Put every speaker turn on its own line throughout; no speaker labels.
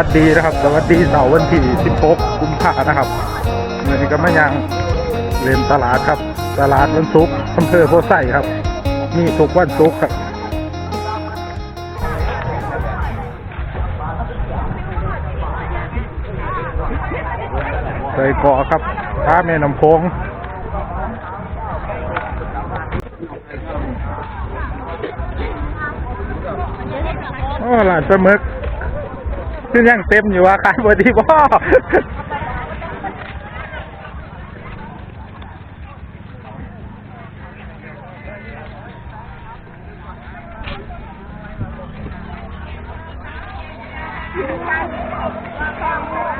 วัสดีนะครับ สวัสดีเสาร์วันที่ 16 กุมภานะครับเมื่อนี้ก็มายังเล่นตลาดครับ ตลาดวันศุกร์อำเภอโพไซครับมีทุกวันศุกร์ครับใส่กาะครับท้าแม่น้ำโค้งโอ้หลานปลาหมึก ซึ่งยังเต็มอยู่ว่าขายบดีพ่อ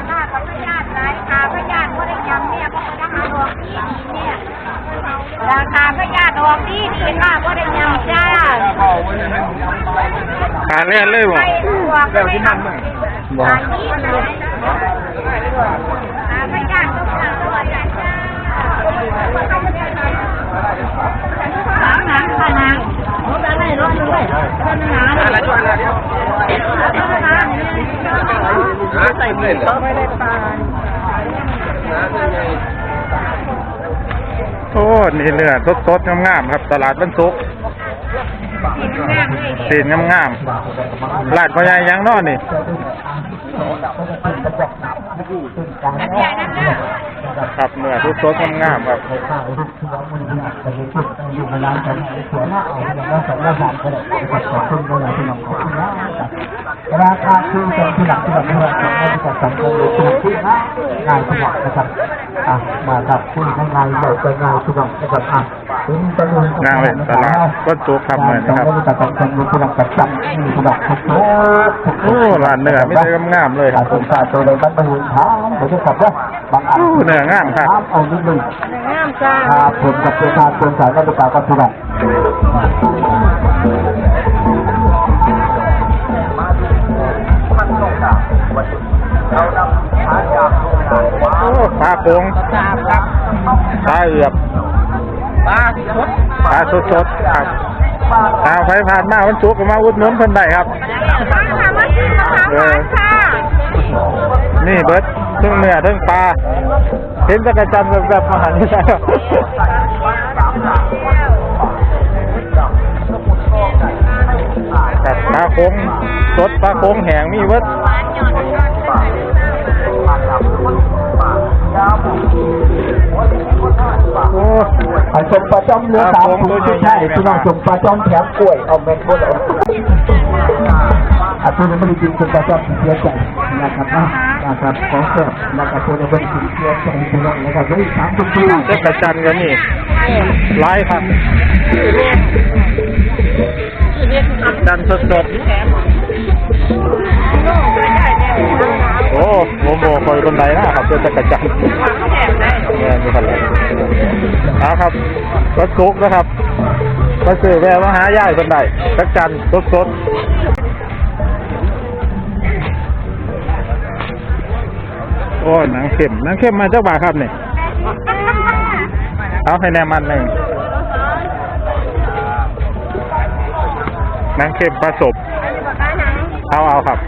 หน้ากับพยานไรขาพยานก็ได้ยำเนี่ยก็ได้หาดอกที่ดีเนี่ยราคาพยานดอกที่ดีมากก็ได้ยำจ้า
ขาเล่นเลยบ่
ไปตัวก็ได้ทำขายนี่เลยขาพยานก็ขายตัวจ้าหนังหนังค่ะหนังรถอะไรรถด้วยรถหนาอะไรถอะไรเดียรถหนา
ใส่เงินก็ไม่ได้ปาน
โอ้นี่เนื้อสดๆงามๆครับ ตลาดวันศุก ร์สีงามๆลาดพ่อใหญ่ยังนอนนี่ครับเนื้อสดๆงามๆครับ
ราคาคือเป็นที่หลักที่หลักที่หลักของบริษัทสังคมหรือที่หลักที่นะงานที่หลักนะครับอะมาครับคุณข้างในเราจะงานที่หลักนะครับอะ งจะรู้
งานเลยตลาดก็จุกครับเหมือนนะครับ
บริษัทสังคมหรือที่หลักประจำที่ที่หลักทุกทุก
โอ้ร้านเนื้อไม่ได้งามเลยครับ
ผมขาดตัวเลยบ้านบรรลุท้ามเดี๋ยวจะขับว่าบางอัน
โอ้เนื้องามครับ
เอานิดนึง
งามจ้า
ครับผมกับประชาชนสายราชการก็ที่หลัก
โอ้ปลาโกงปลาเอือบ
ปลาสด
ปลาสดๆครับทางไปผ่านมาวันศุกร์ก็มาอุดหนุนเพิ่นได้ครับ
มาค่ะมาซื้อมะขามหวานค่ะ
นี่เบิดทั้งเนื้อทั้งปลาเห็นจักรจันทร์แบบๆมาหันนี่ใช่ครับครับปลาโค้งสดปลาโค้งแห้งมีเบิด อั
นชมปลาจ้อมเนื้อสามถุงชุดใช่พี่น้องชมปลาจ้อมแถมกล้วยเอาเม็ดบนเอาอาตัวนี้ไม่ได้กินชมปลาจ้อมเสียใจนะครับอะนะครับของแซ่บนะครับตัวนี้ไม่ได้กินเสียใจพี่น้องนะครับเลยสามถุงพี่น้อง
จักรจันทร์ก็นี่หลายครับจันทร์สดๆโอ้โหโบคอยคนใดนะครับเป็นจักรจันทร์เนี่ยมีคนเลย เอาครับรถซุกนะครับก็คือแวะมาหาย่ายคนใดจักรจันทร์สดโอ้หนังเข้มหนังเข้มมาเจ้าบ่าครับเนี่ยเอาให้แนมันหนึ่งนังเค็มผสมเอาเอาครับ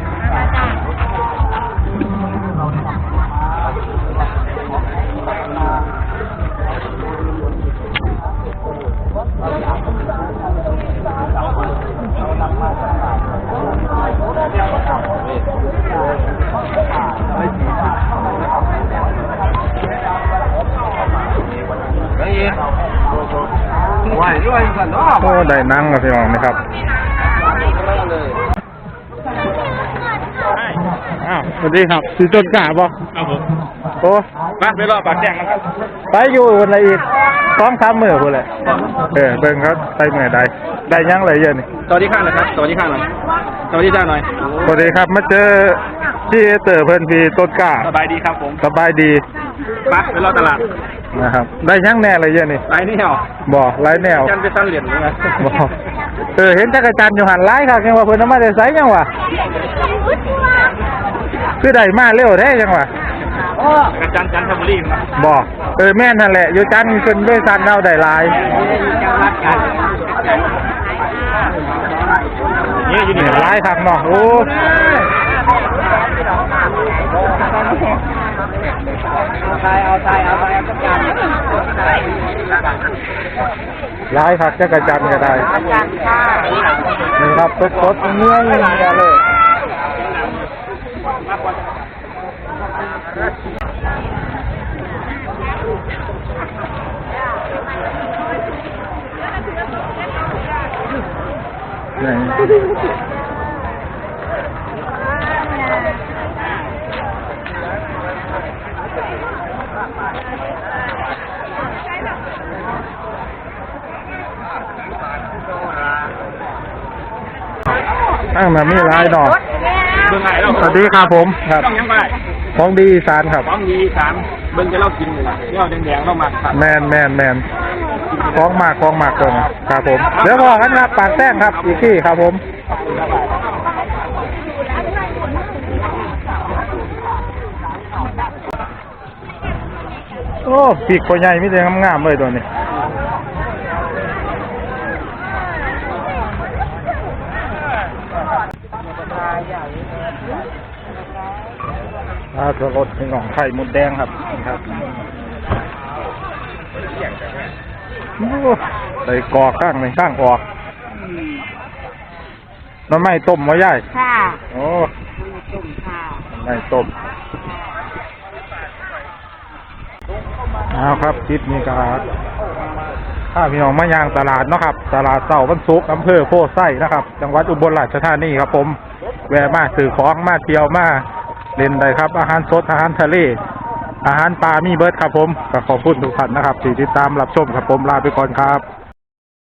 โอ้ได้หนังกับพี่น้องนะครับอ้าวสวัสดีครับสีต้นกาบ่
ครับผม
โอ้
มาไปรอปากแจ้งนะครับ
ไปอยู่วันไหนอีกสองสามมือพูดเลยเออเบิ่งเขาไปมือใดได้หยังไรเยอะนี่
สวัสดีข้างนะครับสวัสดีข้างหน่อยสวัสดีจ้าหน่อย
สวัสดีครับมาเจอพี่เตอร์เพิ่นพี่ต้นกา
สบายดีครับผม
สบายดี
มาไปรอตลาด
นะครับ ได้หยังแน่ไรเยอะนี่
ไปนี่เหรอ
บ่ไรแนว
จันไปตั้งเหรียญนี่นะ
บอกเออเห็นจักรจันทร์อยู่หันไล่ครับยังว่าเพิ่นเอามาได้ไสยังวะคือได้มาเร็วแท้ยังวะ
กระจันจันทบุรีครับ
บอกเออแม่นนั่นแหละอยู่จันทร์เพิ่นด้วยซันเอาได้หลาย
นี่อยู่
นี่
นี่
หลายครับเนาะโอ้
ทาย เอาทายเอาทายเอาจักรยาน
ร้ายครับจักรจันทร์ก็ได้
อาจารย์ค่ะ
นี่ครับสดสดๆเนื้อเนื้อเลยนี่ ตั้งแต่มีร้ายดอก
เบิ่งไงเรา
สวัสดีครับผมครับ
ต้องยังไง
ของดีอีสานครับ
ของดีสามเบิ่งจะเล่ากินเลยเล่าแดงๆเรามาครับ
แมนแมนแมนของมากของมากเกินครับผมเดี๋ยวพอกันครับปากแต้งครับอีกที่ครับผมโอ้ปีกตัวใหญ่ไม่ได้งามๆเลยตัวนี้ อาสรดเป็นของไข่มดแดงครับนี่ครับโอ้ใส่กอกข้างในข้างออกน้ำไม่ต้มไว้ย่าย
ค่ะ
โอ้
จุ่มค่ะ
ไม่ต้มเอาครับคลิปนี้ก็ถ้าพี่น้องมายางตลาดเนาะครับ ตลาดเสาวันศุกร์อำเภอโพไส้นะครับ จังหวัดอุบลราชธานีครับผม แวะมาซื้อของมาเที่ยวมา เล่นได้ครับ อาหารสดอาหารทะเล อาหารปลามีเบิร์ดครับผมก็ขอบคุณทุกท่านนะครับที่ติดตามรับชมครับผมลาไปก่อนครับ